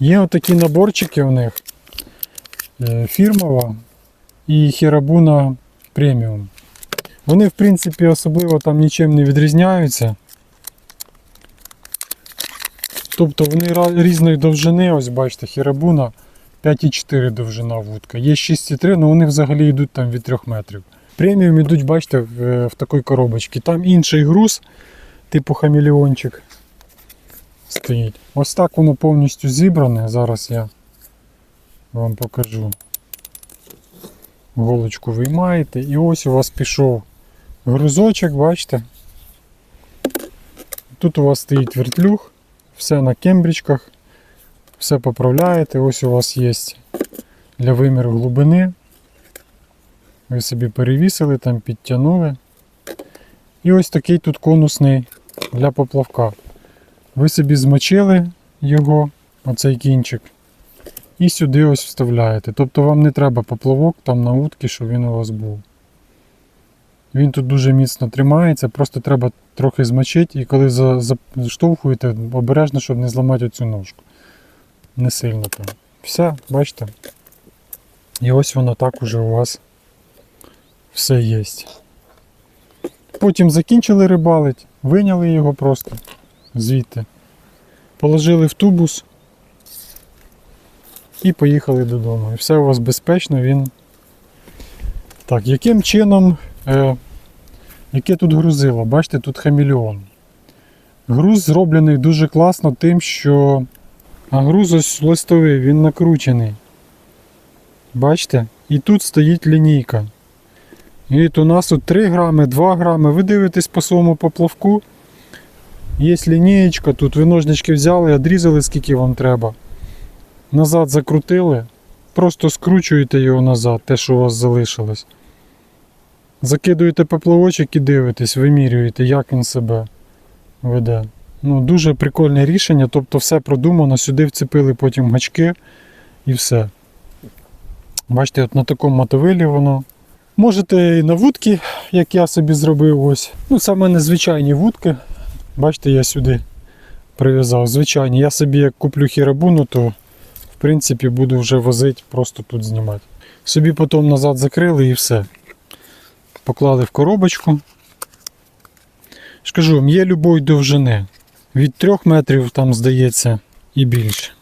Є отакі наборчики у них е, фірмова і Хірабуна преміум. Вони, в принципі, особливо там нічим не відрізняються. Тобто вони різної довжини, ось бачите, Хірабуна 5,4 довжина вудка. Є 6,3, але вони взагалі йдуть там від 3 метрів. Преміум йдуть, бачите, в, в такій коробочці. Там інший груз, типу хамелеончик стоїть. Ось так воно повністю зібране. Зараз я вам покажу. Голочку виймаєте і ось у вас пішов грузочок, бачите. Тут у вас стоїть вертлюг, все на кембричках, все поправляєте. Ось у вас є для виміру глибини. Ви собі перевісили, там підтягнули. І ось такий тут конусний для поплавка. Ви собі змочили його, оцей кінчик, і сюди ось вставляєте. Тобто вам не треба поплавок там на утки, щоб він у вас був. Він тут дуже міцно тримається, просто треба трохи змочити і коли заштовхуєте, обережно, щоб не зламати оцю ножку. Не сильно там. Все, бачите? І ось воно так уже у вас все є. Потім закінчили рибалить, виняли його просто звідти, положили в тубус і поїхали додому. І все у вас безпечно, він. Так, яким чином, е, яке тут грузило? Бачите, тут хамелеон. Груз зроблений дуже класно тим, що а груз ось листовий, він накручений. Бачите? І тут стоїть лінійка. І от у нас тут 3 грами, 2 грами. Ви дивитесь по своєму поплавку. Є лінієчка, тут ви ножнички взяли, відрізали скільки вам треба. Назад закрутили. Просто скручуєте його назад, те, що у вас залишилось. Закидуєте поплавочок і дивитесь, вимірюєте, як він себе веде. Ну, дуже прикольне рішення, тобто все продумано, сюди вцепили потім гачки і все. Бачите, от на такому мотовилі воно. Можете і на вудки, як я собі зробив ось. Ну, це в мене звичайні вудки. Бачите, я сюди прив'язав. Звичайно, Я собі як куплю хірабуну, то в принципі буду вже возити, просто тут знімати. Собі потім назад закрили і все. Поклали в коробочку. Скажу вам, є любої довжини. Від 3 метрів, там, здається, і більше.